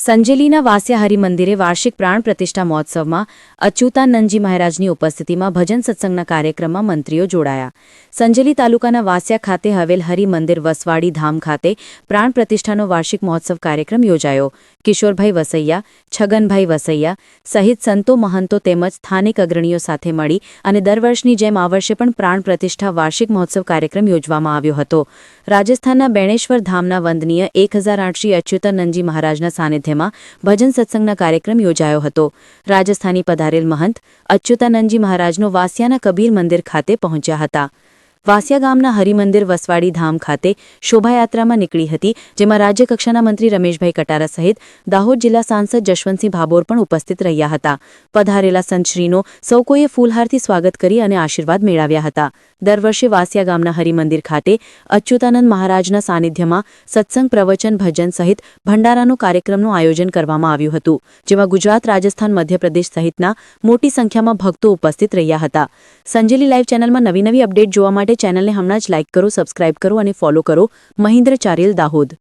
સંજેલીના વાસ્યા હરિમંદિરે વાર્ષિક પ્રાણ પ્રતિષ્ઠા મહોત્સવમાં અચ્યુતાનંદજી મહારાજની ઉપસ્થિતિમાં ભજન સત્સંગના કાર્યક્રમમાં મંત્રીઓ જોડાયા. સંજેલી તાલુકાના વાસ્યા ખાતે હવેલ હરિમંદિર વસવાડી ધામ ખાતે પ્રાણ પ્રતિષ્ઠાનો વાર્ષિક મહોત્સવ કાર્યક્રમ યોજાયો. કિશોરભાઈ વસૈયા, છગનભાઈ વસૈયા સહિત સંતો મહંતો તેમજ સ્થાનિક અગ્રણીઓ સાથે મળી અને દર વર્ષની જેમ આ વર્ષે પણ પ્રાણ પ્રતિષ્ઠા વાર્ષિક મહોત્સવ કાર્યક્રમ યોજવામાં આવ્યો હતો. રાજસ્થાનના બેણેશ્વર ધામના વંદનીય એક હજાર આઠ શ્રી અચ્યુતાનંદજી મહારાજના સાનિધ્યમાં ભજન સત્સંગના કાર્યક્રમ યોજાયો હતો. રાજસ્થાની પધારેલ મહંત અચ્યુતાનંદજી મહારાજનો વાસિયાના કબીર મંદિર ખાતે પહોંચ્યા હતા. વાસિયા ગામના હરિમંદિર વસવાડી ધામ ખાતે શોભાયાત્રામાં નીકળી હતી, જેમાં રાજ્યકક્ષાના મંત્રી રમેશભાઈ કટારા સહિત દાહોદ જિલ્લા સાંસદ જશવંતસિંહ ભાભોર પણ ઉપસ્થિત રહ્યા હતા. પધારેલા સંતશ્રીનો સૌ કોઈએ ફૂલહારથી સ્વાગત કરી અને આશીર્વાદ મેળવ્યા હતા. દર વર્ષે વાસિયા ગામના હરિમંદિર ખાતે અચ્યુતાનંદ મહારાજના સાનિધ્યમાં સત્સંગ, પ્રવચન, ભજન સહિત ભંડારાનો કાર્યક્રમનું આયોજન કરવામાં આવ્યું હતું, જેમાં ગુજરાત, રાજસ્થાન, મધ્યપ્રદેશ સહિતના મોટી સંખ્યામાં ભક્તો ઉપસ્થિત રહ્યા હતા. સંજેલી લાઈવ ચેનલમાં નવી નવી અપડેટ જોવા માટે ચેનલને હમણાં જ લાઇક કરો, સબસ્ક્રાઇબ કરો અને ફોલો કરો મહિન્દ્ર ચારેલ દાહોદ.